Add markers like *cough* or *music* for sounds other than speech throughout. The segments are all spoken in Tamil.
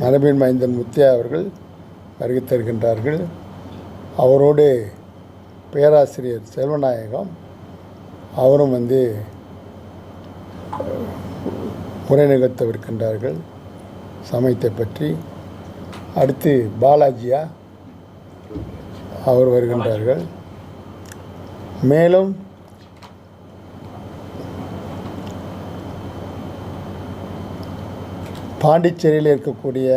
மரபின் மைந்தன் முத்தியா அவர்கள் வருகை தருகின்றார்கள். அவரோடு பேராசிரியர் செல்வநாயகம் அவரும் வந்து உரை நிகழ்த்தவிருக்கின்றார்கள். சமயத்தை பற்றி அடுத்து பாலாஜியா அவர் வருகின்றார்கள். மேலும் பாண்டிச்சேரியில் இருக்கக்கூடிய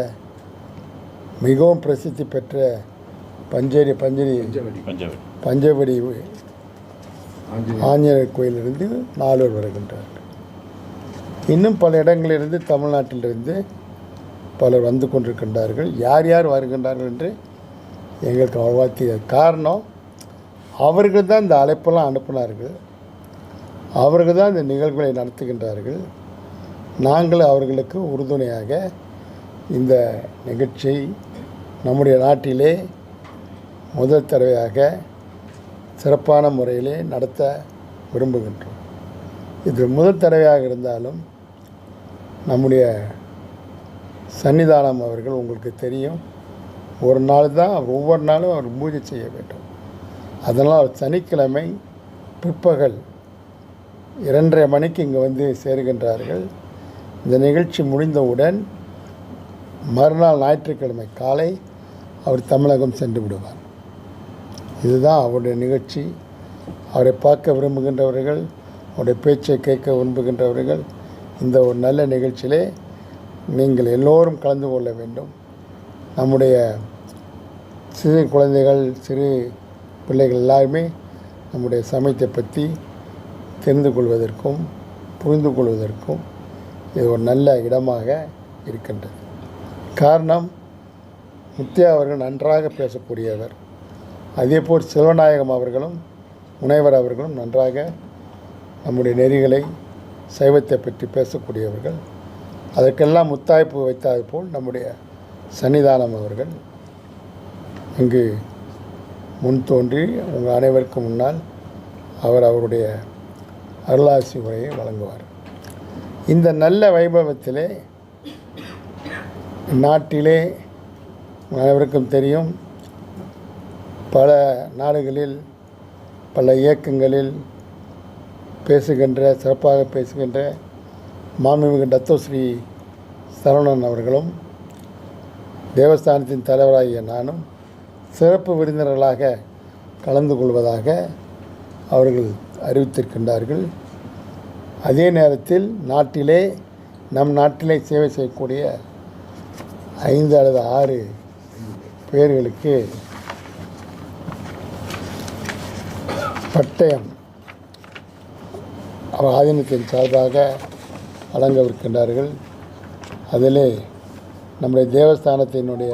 மிகவும் பிரசித்தி பெற்ற பஞ்சேரி பஞ்சரி பஞ்சவடி. பஞ்சவடி. ஆஞ்சநேயர். கோயிலிருந்து நால்வர் வருகின்றார்கள் இன்னும் பல இடங்களிலிருந்து தமிழ்நாட்டிலிருந்து பலர் வந்து கொண்டிருக்கின்றார்கள். யார் யார் வருகின்றார்கள் என்று எங்களுக்கு அவ்வளவா தெரியாது காரணம் அவர்கள் தான் இந்த அழைப்பெல்லாம் அனுப்பினார்கள். அவர்கள் தான் இந்த நிகழ்வுகளை நடத்துகின்றார்கள். நாங்கள் அவர்களுக்கு உறுதுணையாக இந்த நிகழ்ச்சியை நம்முடைய நாட்டிலே முதல் தடவையாக சிறப்பான முறையிலே நடத்த விரும்புகின்றோம். இது முதல் தடவையாக இருந்தாலும் நம்முடைய சன்னிதானம் அவர்கள் உங்களுக்கு தெரியும். ஒரு நாள் தான் ஒவ்வொரு நாளும் அவர் பூஜை செய்ய வேண்டும். அதனால் அவர் சனிக்கிழமை பிற்பகல் இரண்டரை மணிக்கு இங்கே வந்து சேருகின்றார்கள். இந்த நிகழ்ச்சி முடிந்தவுடன் மறுநாள் ஞாயிற்றுக்கிழமை காலை அவர் தமிழகம் சென்று விடுவார். இதுதான் அவருடைய நிகழ்ச்சி. அவரை பார்க்க விரும்புகின்றவர்கள் அவருடைய பேச்சை கேட்க விரும்புகின்றவர்கள் இந்த ஒரு நல்ல நிகழ்ச்சியிலே நீங்கள் எல்லோரும் கலந்து கொள்ள வேண்டும். நம்முடைய சிறு குழந்தைகள் சிறு பிள்ளைகள் எல்லாருமே நம்முடைய சமயத்தை பற்றி தெரிந்து கொள்வதற்கும் புரிந்து கொள்வதற்கும் இது ஒரு நல்ல இடமாக இருக்கின்றது. காரணம் முத்தியா அவர்கள் நன்றாக பேசக்கூடியவர். அதேபோல் செல்வநாயகம் அவர்களும் முனைவர் அவர்களும் நன்றாக நம்முடைய நெறிகளை சைவத்தை பற்றி பேசக்கூடியவர்கள். அதற்கெல்லாம் முத்தாய்ப்பு வைத்தாது போல் நம்முடைய சன்னிதானம் அவர்கள். இங்கு முன் தோன்றி உங்கள் அனைவருக்கும் முன்னால் அவர் அவருடைய அருளாசி உரையை வழங்குவார். இந்த நல்ல வைபவத்திலே நாட்டிலே அனைவருக்கும் தெரியும். பல நாடுகளில் பல இயக்கங்களில் பேசுகின்ற சிறப்பாக பேசுகின்ற மாண்புமிகு தத்தோஸ்ரீ சரவணன் அவர்களும் தேவஸ்தானத்தின் தலைவராகிய நானும் சிறப்பு விருந்தினர்களாக கலந்து கொள்வதாக அவர்கள் அறிவித்திருக்கின்றார்கள். அதே நேரத்தில் நாட்டிலே நம் நாட்டிலே சேவை செய்யக்கூடிய ஐந்து அல்லது ஆறு பேர்களுக்கு பட்டயம் அவர் ஆதீனத்தின் சார்பாக வழங்கவிருக்கின்றார்கள். அதிலே நம்முடைய தேவஸ்தானத்தினுடைய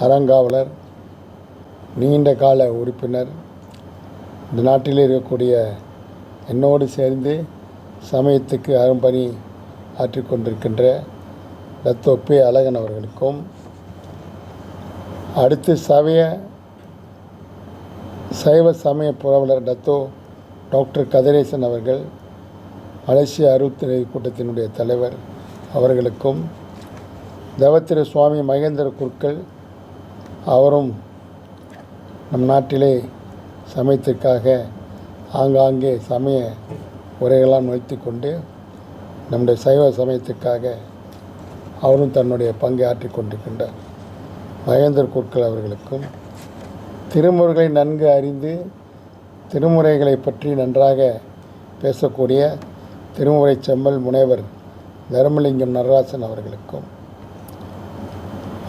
அறங்காவலர் நீண்ட கால உறுப்பினர் இந்த நாட்டில் இருக்கக்கூடிய என்னோடு சேர்ந்து சமயத்துக்கு அரும்பணி ஆற்றிக்கொண்டிருக்கின்ற கொண்டிருக்கின்ற பே அழகன் அவர்களுக்கும் அடுத்து சமய சைவ சமய புரவலர் டத்தோ டாக்டர் கதிரேசன் அவர்கள் மலேசிய அறுபத்தி கூட்டத்தினுடைய தலைவர் அவர்களுக்கும் தவத்திரு சுவாமி மகேந்திர குருக்கள் அவரும் நம் நாட்டிலே சமயத்திற்காக ஆங்காங்கே சமய உரைகளாம் நிறுத்தி கொண்டு நம்முடைய சைவ சமயத்துக்காக அவரும் தன்னுடைய பங்கை ஆற்றி கொண்டிருக்கின்றார் மகேந்திர குருக்கள் அவர்களுக்கும் திருமுறைகளை நன்கு அறிந்து திருமுறைகளை பற்றி நன்றாக பேசக்கூடிய திருமுறை செம்மல் முனைவர் தர்மலிங்கம் நடராசன் அவர்களுக்கும்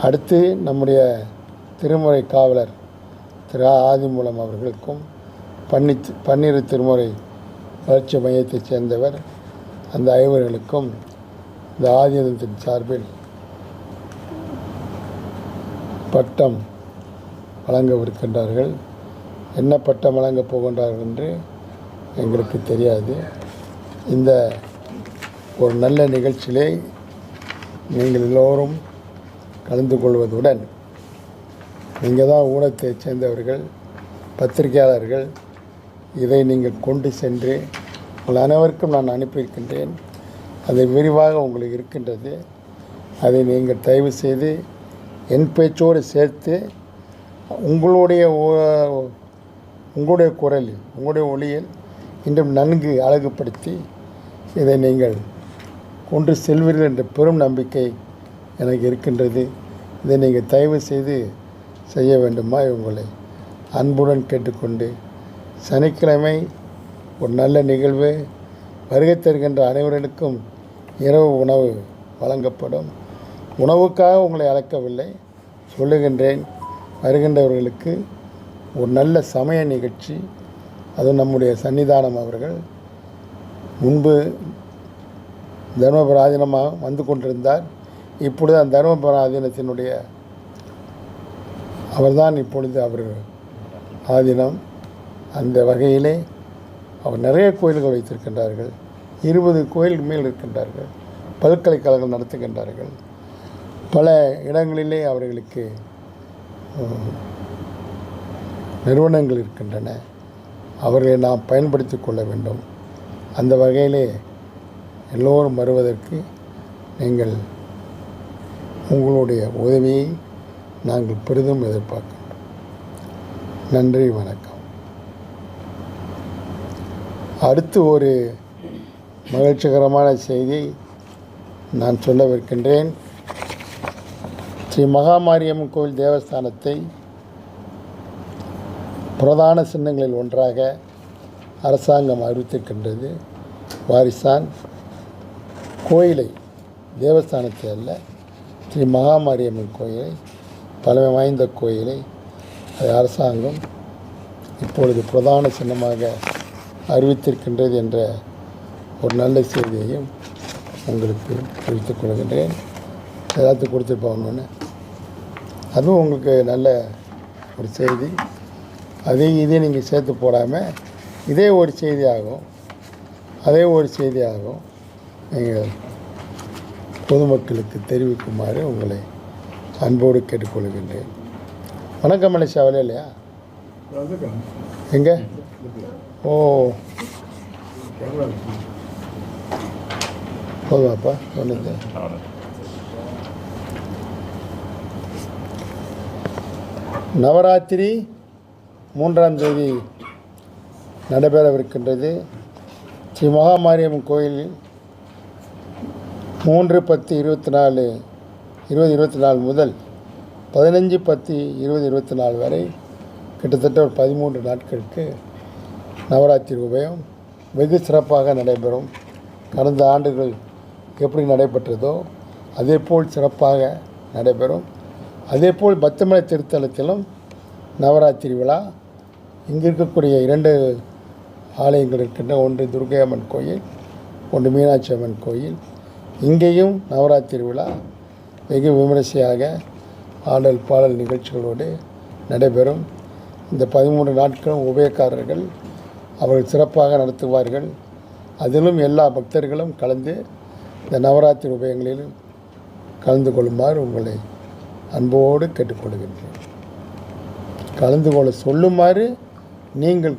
அடுத்து நம்முடைய திருமுறை காவலர் திரு ஆதிமூலம் அவர்களுக்கும் பன்னி பன்னிரு திருமுறை வளர்ச்சி மையத்தைச் சேர்ந்தவர் அந்த ஐவர்களுக்கும் இந்த ஆதீனத்தின் சார்பில் பட்டம் வழங்கவிருக்கின்றார்கள். என்ன பட்டம் வழங்கப் போகின்றார்கள் என்று எங்களுக்கு தெரியாது. இந்த ஒரு நல்ல நிகழ்ச்சியிலே நீங்கள் எல்லோரும் கலந்து கொள்வதுடன் நீங்கள் தான் ஊடகத்தைச் சேர்ந்தவர்கள் பத்திரிகையாளர்கள் இதை நீங்கள் கொண்டு சென்று உங்கள் அனைவருக்கும் நான் அனுப்பியிருக்கின்றேன். அது விரிவாக உங்களுக்கு இருக்கின்றது. அதை நீங்கள் தயவு செய்து என் பேச்சோடு சேர்த்து உங்களுடைய ஓ- உங்களுடைய குரலில் உங்களுடைய ஒளியில் இன்னும் நன்கு அழகுபடுத்தி இதை நீங்கள் கொண்டு செல்வீர்கள் என்ற பெரும் நம்பிக்கை எனக்கு இருக்கின்றது. இதை நீங்கள் தயவு செய்து செய்ய வேண்டுமா உங்களை அன்புடன் கேட்டுக்கொண்டு சனிக்கிழமை ஒரு நல்ல நிகழ்வு. வருகை தருகின்ற அனைவருக்கும் இரவு உணவு வழங்கப்படும். உணவுக்காக உங்களை அழைக்கவில்லை. சொல்லுகின்றேன் வருகின்றவர்களுக்கு ஒரு நல்ல சமய நிகழ்ச்சி. அது நம்முடைய சன்னிதானம் அவர்கள். முன்பு தர்மபராதீனமாக வந்து கொண்டிருந்தார். இப்பொழுது அந்த தர்மபராதீனத்தினுடைய அவர்தான் இப்பொழுது அவர் ஆதீனம். அந்த வகையிலே அவர் நிறைய கோயில்கள் வைத்திருக்கின்றார்கள். இருபது கோயில் மேல் இருக்கின்றார்கள். பல்கலைக்கழகம் நடத்துகின்றார்கள். பல இடங்களிலே அவர்களுக்கு நிறுவனங்கள் இருக்கின்றன. அவர்களை நாம் பயன்படுத்தி கொள்ள வேண்டும். அந்த வகையிலே எல்லோரும் வருவதற்கு நீங்கள் உங்களுடைய உதவியை நாங்கள் பெரிதும் எதிர்பார்க்கின்றோம். நன்றி வணக்கம். அடுத்து ஒரு மகிழ்ச்சிகரமான செய்தி நான் சொல்லவிருக்கின்றேன். ஸ்ரீ மகாமாரியம்மன் கோவில் தேவஸ்தானத்தை பிரதான சின்னங்களில் ஒன்றாக அரசாங்கம் அறிவித்திருக்கின்றது. வாரிசான் கோயிலை தேவஸ்தானத்தை அல்ல ஸ்ரீ மகாமாரியம்மன் கோயிலை பழமை வாய்ந்த கோயிலை அது அரசாங்கம் இப்பொழுது பிரதான சின்னமாக அறிவித்திருக்கின்றது என்ற ஒரு நல்ல செய்தியையும் உங்களுக்கு தெரிவித்துக் கொள்கின்றேன். எல்லாத்துக்கும் கொடுத்துருப்பாங்க அதுவும் உங்களுக்கு நல்ல ஒரு செய்தி. அதையும் இதையும் நீங்கள் சேர்த்து போடாமல் இதே ஒரு செய்தி ஆகும் அதே ஒரு செய்தி ஆகும் நீங்கள் பொதுமக்களுக்கு தெரிவிக்குமாறு உங்களை அன்போடு கேட்டுக்கொள்கின்றேன். வணக்கம் மலேசியா வரல இல்லையா எங்கே? ஓ. போதுமாப்பா ஒன்று நவராத்திரி மூன்றாம் தேதி நடைபெறவிருக்கின்றது. ஸ்ரீ மகாமாரியம் கோயிலில் மூன்று பத்து இருபத்தி நாலு இருபது இருபத்தி நாலு முதல் பதினஞ்சு பத்து இருபது இருபத்தி நாலு வரை கிட்டத்தட்ட ஒரு பதிமூன்று நாட்களுக்கு நவராத்திரி உபயம் வெகு சிறப்பாக நடைபெறும். கடந்த ஆண்டுகள் எப்படி நடைபெற்றதோ அதே போல் சிறப்பாக நடைபெறும். அதே போல் பத்துமலை திருத்தலத்திலும் நவராத்திரி விழா. இங்கே இருக்கக்கூடிய இரண்டு ஆலயங்கள் இருக்கின்ற ஒன்று துர்கை அம்மன் கோயில் ஒன்று மீனாட்சி அம்மன் கோயில். இங்கேயும் நவராத்திரி விழா வெகு விமரிசையாக ஆடல் பாடல் நிகழ்ச்சிகளோடு நடைபெறும். இந்த பதிமூன்று நாட்களும் உபயக்காரர்கள் அவர்கள் சிறப்பாக நடத்துவார்கள். அதிலும் எல்லா பக்தர்களும் கலந்து இந்த நவராத்திரி உபயங்களிலும் கலந்து கொள்ளுமாறு உங்களை அன்போடு கேட்டுக்கொள்கின்றேன். கலந்து கொள்ள சொல்லுமாறு நீங்கள்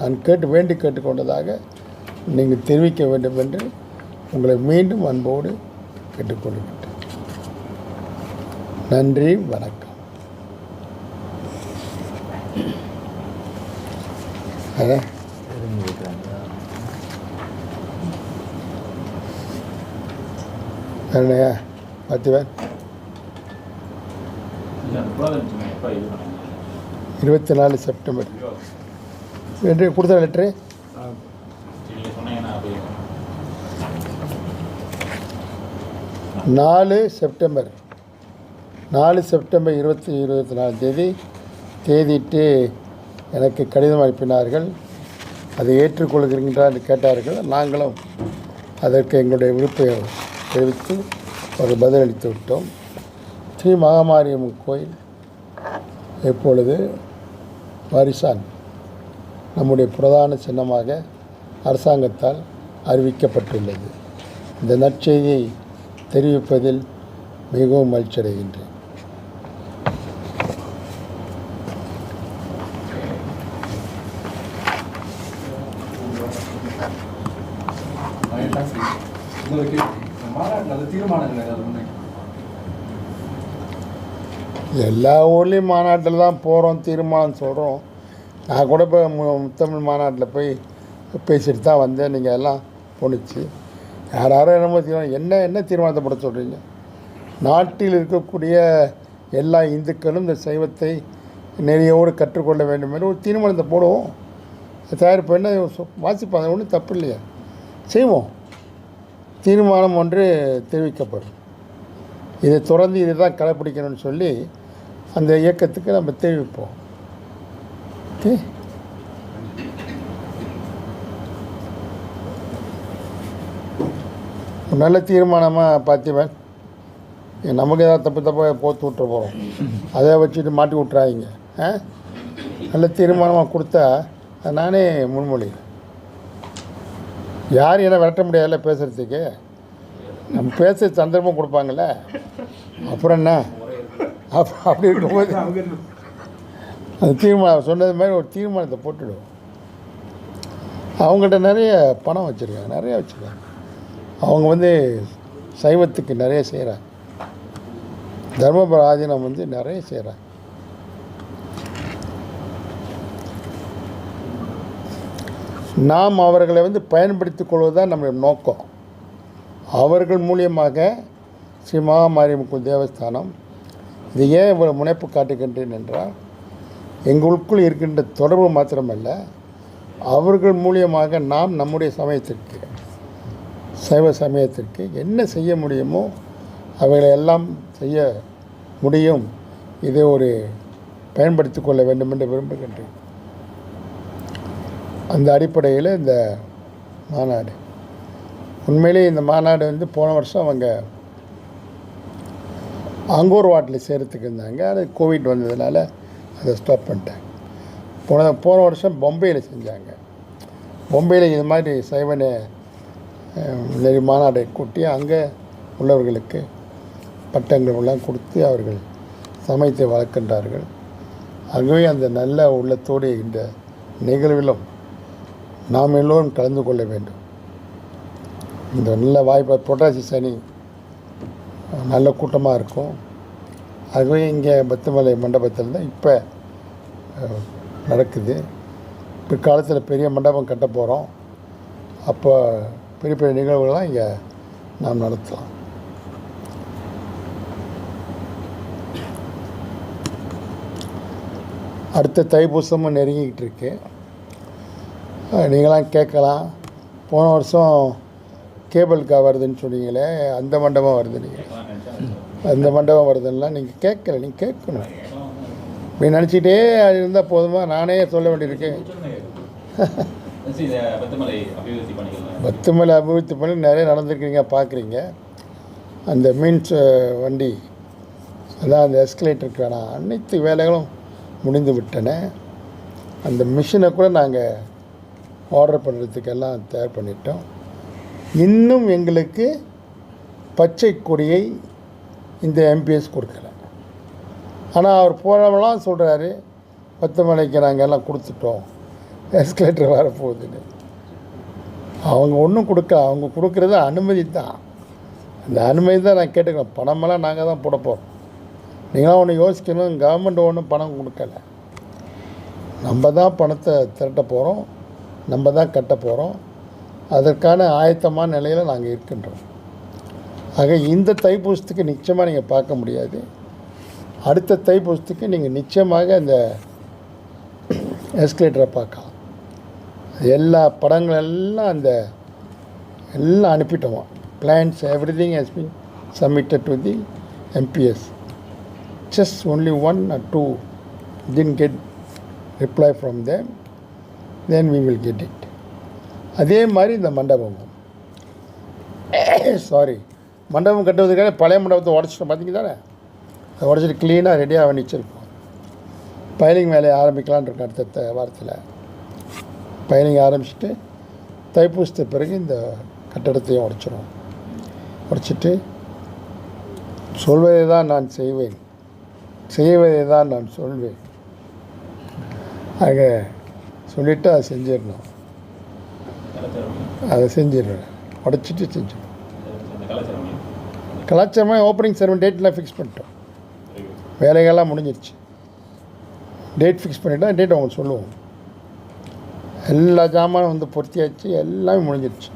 நான் கேட்டு வேண்டி கேட்டுக்கொண்டதாக நீங்கள் தெரிவிக்க வேண்டும் என்று உங்களை மீண்டும் அன்போடு கேட்டுக்கொள்கின்றேன். நன்றி வணக்கம். அதான் இது பண்ணாங்க இருபத்தி நாலு செப்டம்பர். என்று கொடுத்த லெட்ரு நாலு செப்டம்பர். நாலு செப்டம்பர் இருபத்தி இருபத்தி நாலு தேதி தேதியிட்டு எனக்கு கடிதம் அனுப்பினார்கள். அதை ஏற்றுக்கொள்கிறீங்களா என்று கேட்டார்கள். நாங்களும் அதற்கு எங்களுடைய விருப்பை தெரிவித்து ஒரு பதிலளித்து விட்டோம். ஸ்ரீ மகாமாரியம்மன் கோயில் இப்பொழுது வாரிசான் நம்முடைய பிரதான சின்னமாக அரசாங்கத்தால் அறிவிக்கப்பட்டுள்ளது. இந்த நற்செய்தியை தெரிவிப்பதில் மிகவும் மகிழ்ச்சியடைகின்றேன். உங்களுக்கு மாநாட்டில் அது தீர்மானங்கள் ஏதாவது எல்லா ஊர்லேயும் மாநாட்டில் தான் போகிறோம் தீர்மானம் சொல்கிறோம் நான் கூட இப்போ மு- முத்தமிழ் மாநாட்டில் போய் பேசிட்டு தான் வந்தேன். நீங்கள் எல்லாம் போணுச்சு. யார் யாரோ என்னமோ தீர்மானம் என்ன என்ன தீர்மானத்தை போட சொல்கிறீங்க நாட்டில் இருக்கக்கூடிய எல்லா இந்துக்களும் இந்த சைவத்தை நெறியோடு கற்றுக்கொள்ள வேண்டும் என்று ஒரு தீர்மானத்தை போடுவோம். தயாரிப்பு என்ன சொ- வாசிப்பாங்க ஒன்றும் தப்பு இல்லையா? செய்வோம். தீர்மானம் ஒன்று தெரிவிக்கப்படும். இதை தொடர்ந்து இதை தான் கடைப்பிடிக்கணும்னு சொல்லி அந்த இயக்கத்துக்கு நம்ம தெரிவிப்போம். ஓகே? நல்ல தீர்மானமாக பார்த்திபன் நமக்கு ஏதாவது தப்பு தப்பாக போத்து விட்டுற போகிறோம் அதை வச்சுட்டு மாட்டி விட்றாதீங்க ஆ? நல்ல தீர்மானமாக கொடுத்தா நானே முன்மொழி யாரும் என்ன விரட்ட முடியாதுல்ல பேசுகிறதுக்கு நம்ம பேச சந்தர்ப்பம் கொடுப்பாங்கல்ல. அப்புறம் என்ன? அப் அப்படி இருக்கும்போது அந்த தீர்மானம் சொன்னது மாதிரி ஒரு தீர்மானத்தை போட்டுடுவோம். அவங்கள்ட்ட நிறைய பணம் வச்சுருக்காங்க நிறைய வச்சுருக்காங்க. அவங்க வந்து சைவத்துக்கு நிறைய செய்கிறாங்க தர்மபுர ஆதீனம் வந்து நிறைய செய்கிறாங்க நாம் அவர்களை வந்து பயன்படுத்திக் கொள்வது தான் நம்முடைய நோக்கம். அவர்கள் மூலியமாக ஸ்ரீ மகாமாரியம்மன் தேவஸ்தானம் இது ஏன் இவ்வளோ முனைப்பு காட்டுகின்றேன் என்றால் எங்களுக்குள் இருக்கின்ற தொடர்பு மாத்திரமல்ல அவர்கள் மூலியமாக நாம் நம்முடைய சமயத்திற்கு சைவ சமயத்திற்கு என்ன செய்ய முடியுமோ அவைகளை எல்லாம் செய்ய முடியும். இதை ஒரு பயன்படுத்தி கொள்ள வேண்டும் என்று விரும்புகின்றேன். அந்த அடிப்படையில் இந்த மாநாடு. உண்மையிலேயே இந்த மாநாடு வந்து போன வருஷம் அவங்க அங்கூர் வாட்டில் சேர்த்துக்கு இருந்தாங்க. அது கோவிட் வந்ததுனால அதை ஸ்டாப் பண்ணிட்டாங்க போன போன வருஷம் பொம்பையில் செஞ்சாங்க. பொம்பையில் இது மாதிரி சைவனை நிறைய மாநாடை கூட்டி அங்கே உள்ளவர்களுக்கு பட்டங்களெல்லாம் கொடுத்து அவர்கள் சமயத்தை வளர்க்கின்றார்கள். ஆகவே அந்த நல்ல உள்ளத்தோடு இந்த நிகழ்விலும் நாம் எல்லோரும் கலந்து கொள்ள வேண்டும். இந்த நல்ல வாய்ப்பை புரட்டாசி சனி நல்ல கூட்டமாக இருக்கும். ஆகவே இங்கே பத்துமலை மண்டபத்தில் தான் இப்போ நடக்குது. பிற்காலத்தில் பெரிய மண்டபம் கட்ட போகிறோம் அப்போ பெரிய பெரிய நிகழ்வுகள்லாம் இங்கே நாம் நடத்தலாம். அடுத்த தைப்பூசமும் நெருங்கிக்கிட்டு இருக்குது நீங்களாம் கேட்கலாம். போன வருஷம் கேபிள்கா வருதுன்னு சொன்னீங்களே அந்த மண்டபம் வருது நீங்கள் அந்த மண்டபம் வருதுன்னா நீங்கள் கேட்கல நீங்கள் கேட்கணும். இப்படி நினச்சிட்டே இருந்தால் போதுமா? நானே சொல்ல வேண்டியிருக்கேன் பத்துமலை அபிவிருத்தி பண்ணி நிறைய நடந்திருக்கீங்க பார்க்குறீங்க. அந்த மீன்ஸ் வண்டி அதான் அந்த எஸ்கலேட்டருக்கான அனைத்து வேலைகளும் முடிந்து விட்டன. அந்த மிஷினை கூட நாங்கள் ஆர்டர் பண்ணுறதுக்கெல்லாம் தயார் பண்ணிட்டோம். இன்னும் எங்களுக்கு பச்சை கொடியை இந்த எம்பிஎஸ் கொடுக்கல. ஆனால் அவர் போகிறவங்களாம் சொல்கிறாரு பத்துமலைக்கு நாங்கள் எல்லாம் கொடுத்துட்டோம். எஸ்கலேட்டர் வரப்போகுதுன்னு. அவங்க ஒன்றும் கொடுக்க அவங்க கொடுக்குறது அனுமதி தான். அந்த அனுமதி தான் நான் கேட்டுக்கிறேன். பணமெல்லாம் நாங்கள் தான் போட போகிறோம் நீங்களாம் ஒன்று யோசிக்கணும். கவர்மெண்ட் ஒன்றும் பணம் கொடுக்கல. நம்ம தான் பணத்தை திரட்ட போகிறோம் நம்ம தான் கட்ட போகிறோம் அதற்கான ஆயத்தமான நிலையில் நாங்கள் இருக்கின்றோம். ஆக இந்த தைப்பூசத்துக்கு நிச்சயமாக நீங்கள் பார்க்க முடியாது. அடுத்த தைப்பூசத்துக்கு நீங்கள் நிச்சயமாக அந்த எஸ்கலேட்டரை பார்க்கலாம். எல்லா படங்களெல்லாம் அந்த எல்லாம் அனுப்பிட்டோமா? Plans everything has been submitted to the MBS just only one or two then get reply from them then we will get it அதே மாதிரி இந்த மண்டபமும் சாரி *coughs* மண்டபம் கட்டுவதற்காக பழைய மண்டபத்தை உடச்சிட்டோம் பார்த்தீங்க தானே அதை உடச்சிட்டு க்ளீனாக ரெடியாக வச்சிருக்கோம். பயலிங் வேலையை ஆரம்பிக்கலான்னு இருக்கோம் அடுத்த வாரத்தில். பயலிங் ஆரம்பிச்சுட்டு தைப்பூசத்து பிறகு இந்த கட்டடத்தையும் உடச்சிடும் உடச்சிட்டு சொல்வதை தான் நான் செய்வேன். செய்வதை தான் நான் சொல்வேன். ஆக சொல்லிவிட்டு அதை செஞ்சிடணும். அதை செஞ்சிடுறேன். உடச்சிட்டு செஞ்சிடணும் கலாச்சாரமாக ஓப்பனிங் செரமனி டேட்லாம் ஃபிக்ஸ் பண்ணிட்டோம். வேலைகள்லாம் முடிஞ்சிருச்சு. டேட் ஃபிக்ஸ் பண்ணிட்டா டேட் அவங்க சொல்லுவோம் எல்லா ஜாமானும் வந்து பொருத்தியாச்சு. எல்லாமே முடிஞ்சிருச்சு.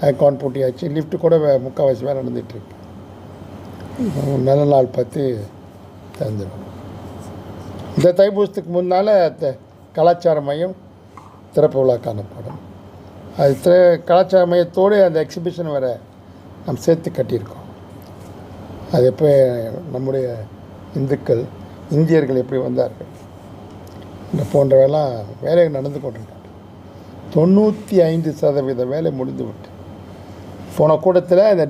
அக்கௌண்ட் பூட்டியாச்சு. லிஃப்ட் கூட முக்கால்வாசி வேலை நடந்துகிட்ருக்கு. நல்ல நாள் பார்த்து தந்துடும் இந்த தைப்பூசத்துக்கு முன்னால் த- கலாச்சார மையம் திறப்பு விழா காணப்படும் அது திற கலாச்சார மையத்தோடு அந்த எக்ஸிபிஷன் வேறு நாம் சேர்த்து கட்டியிருக்கோம். அது எப்போ நம்முடைய இந்துக்கள் இந்தியர்கள் எப்படி வந்தார்கள் இந்த போன்றவெல்லாம் வேலைகள் நடந்து கொண்டிருக்காங்க தொண்ணூற்றி ஐந்து சதவீத வேலை முடிந்து விட்டு போன கூட்டத்தில் இந்த